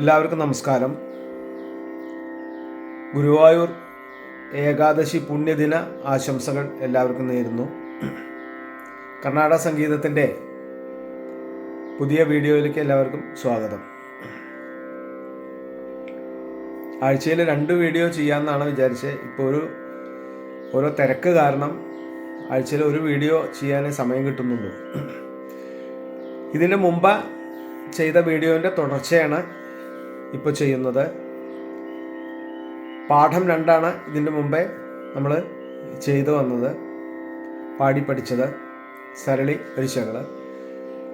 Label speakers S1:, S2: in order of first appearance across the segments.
S1: എല്ലാവർക്കും നമസ്കാരം. ഗുരുവായൂർ ഏകാദശി പുണ്യദിന ആശംസകൾ എല്ലാവർക്കും നേരുന്നു. കർണാടക സംഗീതത്തിന്റെ പുതിയ വീഡിയോയിലേക്ക് എല്ലാവർക്കും സ്വാഗതം. ആഴ്ചയിൽ രണ്ട് വീഡിയോ ചെയ്യാമെന്നാണ് വിചാരിച്ചത്. ഇപ്പോൾ ഒരു ഓരോ തിരക്ക് കാരണം ആഴ്ചയിൽ ഒരു വീഡിയോ ചെയ്യാനേ സമയം കിട്ടുന്നുള്ളൂ. ഇതിന് മുമ്പ് ചെയ്ത വീഡിയോന്റെ തുടർച്ചയാണ് ഇപ്പോൾ ചെയ്യുന്നത്. പാഠം രണ്ടാണ് ഇതിന്റെ മുമ്പേ നമ്മൾ ചെയ്തു വന്നത്. പാടി പഠിച്ചത് സരളി പരീക്ഷകൾ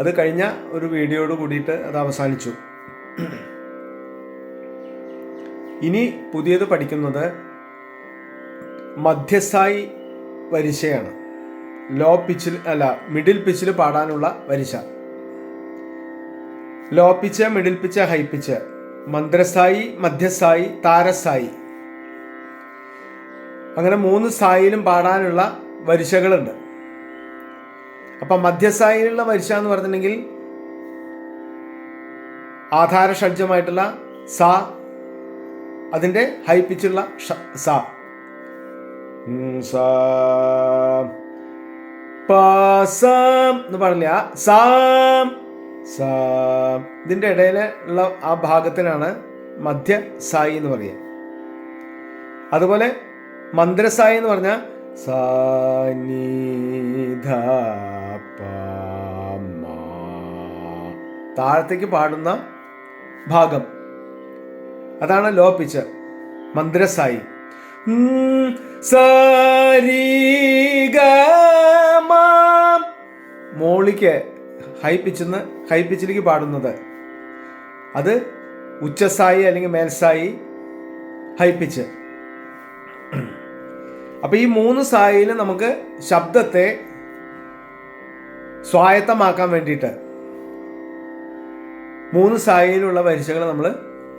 S1: അത് കഴിഞ്ഞ ഒരു വീഡിയോയോട് കൂടിയിട്ട് അത് അവസാനിച്ചു. ഇനി പുതിയത് പഠിക്കുന്നത് മധ്യസ്ഥായി വരിശയാണ്. ലോ പിച്ചിൽ അല്ല മിഡിൽ പിച്ചിൽ പാടാനുള്ള വരിശ. Low pitch middle pitch high pitch. മന്ത്രസ്ഥായി മധ്യസായി താരസായി. അങ്ങനെ മൂന്ന് സായിലും പാടാനുള്ള വരിശകളുണ്ട്. അപ്പം മധ്യസായിലുള്ള വരിശ എന്ന് പറഞ്ഞിട്ടുണ്ടെങ്കിൽ ആധാര ഷഡ്ജമായിട്ടുള്ള സ അതിന്റെ ഹൈ പിച്ചുള്ള സ. എന്ന് പറഞ്ഞില്ല സാം. സാം ഇതിന്റെ ഇടയിൽ ഉള്ള ആ ഭാഗത്തിനാണ് മധ്യ സായി എന്ന് പറയുക. അതുപോലെ മന്ത്രസായി എന്ന് പറഞ്ഞാൽ താഴത്തേക്ക് പാടുന്ന ഭാഗം. അതാണ് ലോ പിച്ച് മന്ത്രസായി. സാരി മോളിക്ക് ഹൈ പിച്ചെന്ന് ഹൈ പിച്ചിലേക്ക് പാടുന്നത്. അത് ഉച്ചസായി അല്ലെങ്കിൽ മേൽസായി ഹൈ പിച്ച് അപ്പൊ ഈ മൂന്ന് സായിയിൽ നമുക്ക് ശബ്ദത്തെ സ്വായത്തമാക്കാൻ വേണ്ടിയിട്ട് മൂന്ന് സായിലുള്ള വരിശകൾ നമ്മൾ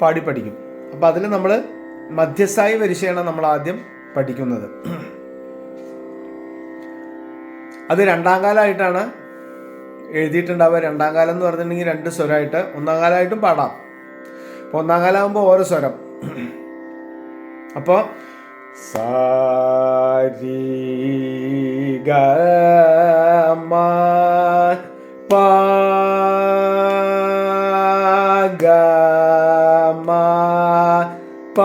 S1: പാടി പഠിക്കും. അപ്പം അതിൽ നമ്മൾ മധ്യസ്ഥായി വരിശയാണ് നമ്മൾ ആദ്യം പഠിക്കുന്നത്. അത് രണ്ടാം കാലമായിട്ടാണ് എഴുതിയിട്ടുണ്ടാവുക രണ്ടാം കാലം എന്ന് പറഞ്ഞിട്ടുണ്ടെങ്കിൽ രണ്ട് സ്വരമായിട്ട് ഒന്നാം കാലമായിട്ടും പാടാം. അപ്പോൾ ഒന്നാം കാലമാകുമ്പോൾ ഓരോ സ്വരം. അപ്പോൾ സാരി ഗ പാ ഗ പ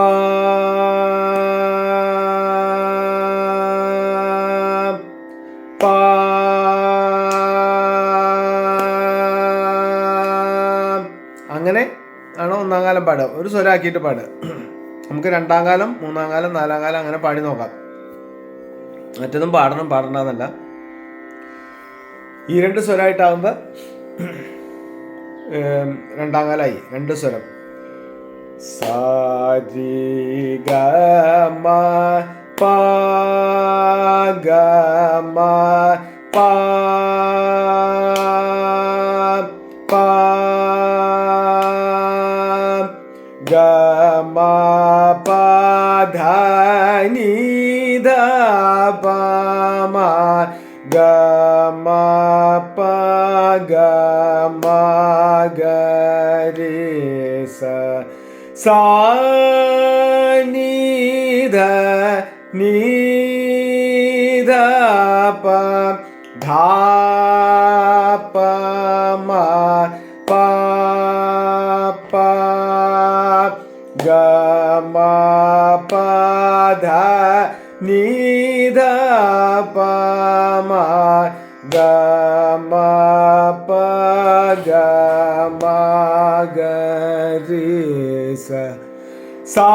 S1: കാലം പാടുക ഒരു സ്വരാക്കിയിട്ട് പാടുക നമുക്ക് രണ്ടാം കാലം മൂന്നാം കാലം നാലാം കാലം അങ്ങനെ പാടി നോക്കാം. മറ്റൊന്നും പാടണം പാടണ്ടെന്നല്ല. ഈ രണ്ട് സ്വരമായിട്ടാകുമ്പോൾ രണ്ടാം കാലമായി രണ്ട് സ്വരം. സാരി ഗ മ പ ഗ മ പ പ ഗ മ പ ധ നി ധ പ മ ഗ മ പ ഗ മ ഗ രി സ സാ നി പ മ ഗ മ പ ഗ മ ഗ രി സ സാ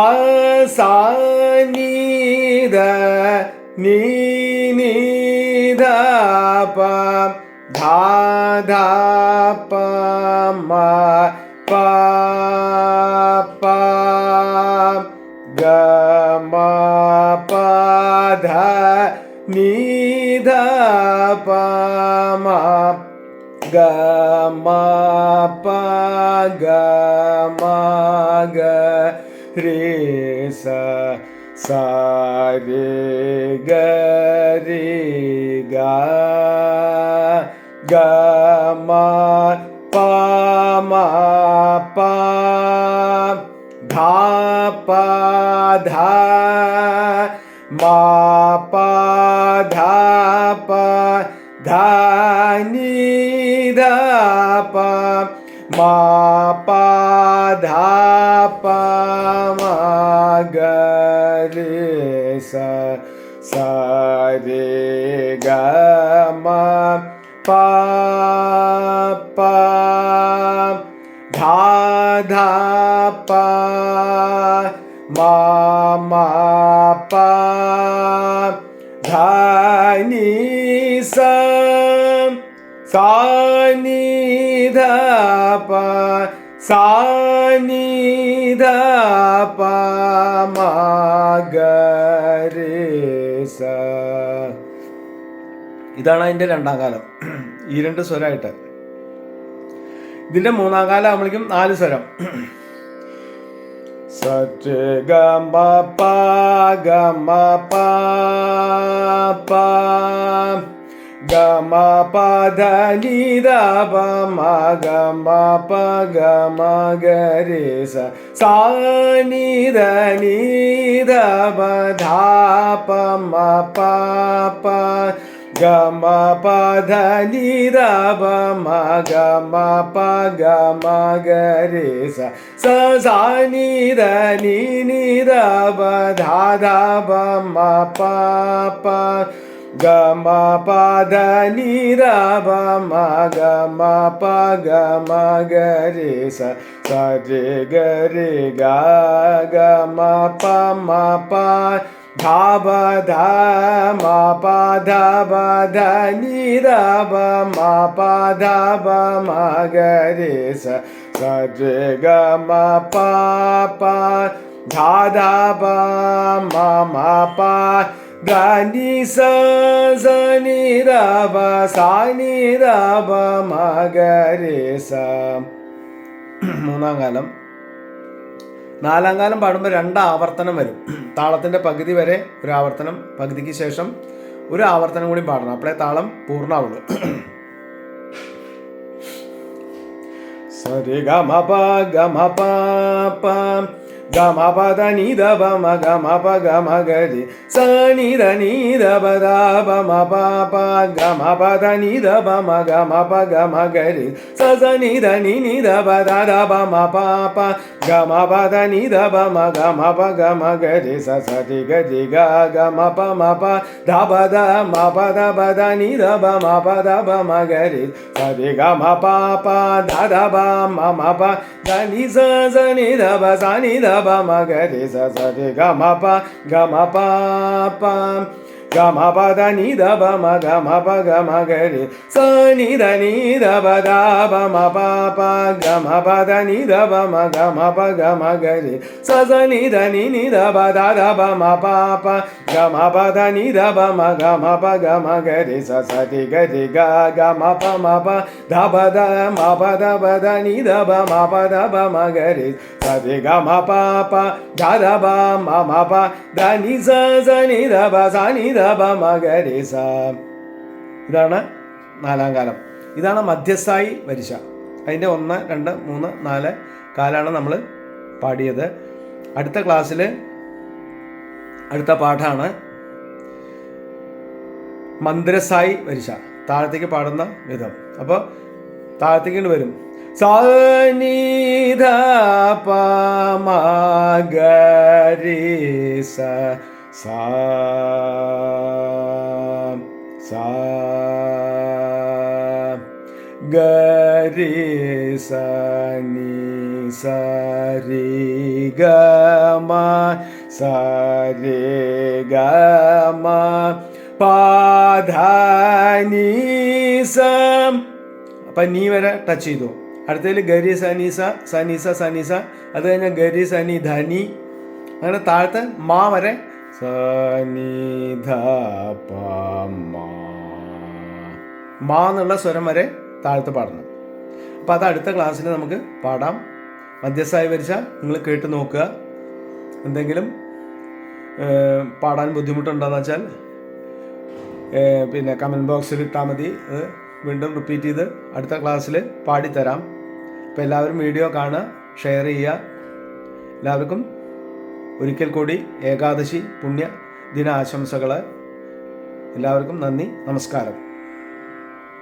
S1: മ ഗ മ പ ഗ മ ഗ രി സ സാ രെ ഗ രി ഗ ഗ മ പ മ പ ധ പ ധ മാ പ ധ സ ഗ മ പ പ ധ ധ പ മ മ പ ധ നീ സ ധ സ ധ മ ഗ രെ സ ഇതാണ് അതിന്റെ രണ്ടാം കാലം. ഈ രണ്ട് സ്വരമായിട്ട് ഇതിന്റെ മൂന്നാം കാലം ആകുമ്പോഴേക്കും നാല് സ്വരം. സച്ച് ഗമ പ ഗമ പ പ ഗമ പ ധ നി ധ പ മ ഗമ പ ഗമ ഗ രെ സ സ നി ധ നി ധ പ ധ പ മ പ പ ഗമ പ ധ നി ധ പ മ ഗമ പ ഗമ ഗ രെ സ സ സ നി ധ നി നി ധ പ ധ ധ പ മ പ പ ഗമ പ ധ നി ധ പ മ ഗമ പ ഗമ ഗ രെ സ സ രെ ഗ രെ ഗ ഗമ പ മ പ ധ ബ ധ മ പ ധ ബ ധ നി ധ പ മ പ ധ ബ മ ഗ രെ സ സ രെ ഗ മ പ പ ധ ധ പ മ മ പ ധ നി സ സ നി ധ പ സ നി ധ പ മ ഗ രെ സ മൂന്നാം കാലം നാലാം കാലം പാടുമ്പോൾ രണ്ട് ആവർത്തനം വരും. താളത്തിന്റെ പകുതി വരെ ഒരു ആവർത്തനം പകുതിക്ക് ശേഷം ഒരു ആവർത്തനം കൂടി പാടണം. അപ്പോഴേ താളം പൂർണമാവുള്ളൂ സരി ഗമ പ ഗമ പ പ ഗമ പദ നി ദ പ മ ഗമ പ ഗമ ഗരി സ നി ദ നി ദ പ ദ പ മ പ പ ഗമ പദ നി ദ പ മ ഗമ പ ഗമ ഗരി സ സ നി ദ നി നി ദ പ ദ ദ പ മ പ പ ഗമ പദ നി ദ പ മ ഗമ പ ഗമ ഗരി സ സ രി ഗ രി ഗ ഗമ പ മ പ ധ പ ദ മ പ ദ പ ദ നി ദ പ മ പ ദ പ മ ഗരി സ രി ഗ മ പ പ ധ ധ പ മ മ പ ധ നി സ സ നി ധ പ സ നി ധ പ മ ഗരി സ സ രി ഗ മ പ ഗ മ പ പ ഗ മ പ ധ നി ധ പ മ ഗ മ പ ഗ മ ഗരി സ നി ധ നി ധ പ ധ പ മ പ പ ഗ മ പ ധ നി ധ പ മ ഗ മ പ ഗ മ ഗരി സ സ നി ധ നി നി ധ പ ധ ധ പ മ പ പ ഗ മ പ ധ നി ധ പ മ ഗ മ പ ഗ മ ഗരി സ സ രി ഗ രി ഗ ഗ മ പ മ പ ധ പ ധ മ പ ധ പ ധ നി ധ പ മ പ ധ പ മ ഗരി സ രി ഗ മ പ പ ധ ധ പ മ മ പ ധ നി സ സ നി ധ പ സ നി ധ പ മ ഗരി ഇതാണ് നാലാം കാലം. ഇതാണ് മധ്യസ്ഥായി വരിശ. അതിന്റെ ഒന്ന് രണ്ട് മൂന്ന് നാല് കാലാണ് നമ്മൾ പാടിയത്. അടുത്ത ക്ലാസ്സിൽ അടുത്ത പാഠമാണ് മന്ത്രസായി വരിശ. താഴത്തേക്ക് പാടുന്ന വിധം അപ്പോൾ താഴത്തേക്ക് വരും. സാനീധ പമഗരി സ സാ. സാ ഗരി സനി സരി ഗമ സരി ഗമ. പാധാനീസം അപ്പം നീ വരെ ടച്ച് ചെയ്തു. അടുത്തതിൽ ഗരി സനീസ സനീസ സനീസ അത് കഴിഞ്ഞാൽ ഗരി സനി ധനി. അങ്ങനെ താഴത്തെ മാ വരെ മാ എന്നുള്ള സ്വരം വരെ താഴ്ത്ത് പാടണം. അപ്പോൾ അത് അടുത്ത ക്ലാസ്സിൽ നമുക്ക് പാടാം. മധ്യസ്ഥായി വരിച്ച നിങ്ങൾ കേട്ട് നോക്കുക. എന്തെങ്കിലും പാടാൻ ബുദ്ധിമുട്ടുണ്ടോയെന്ന് വെച്ചാൽ പിന്നെ കമന്റ് ബോക്സിൽ ഇട്ടാൽ മതി. അത് വീണ്ടും റിപ്പീറ്റ് ചെയ്ത് അടുത്ത ക്ലാസ്സിൽ പാടിത്തരാം. അപ്പോൾ എല്ലാവരും വീഡിയോ കാണുക ഷെയർ ചെയ്യുക. എല്ലാവർക്കും ഒരിക്കൽ കൂടി ഏകാദശി പുണ്യ ദിനാശംസകൾ എല്ലാവർക്കും നന്ദി നമസ്കാരം.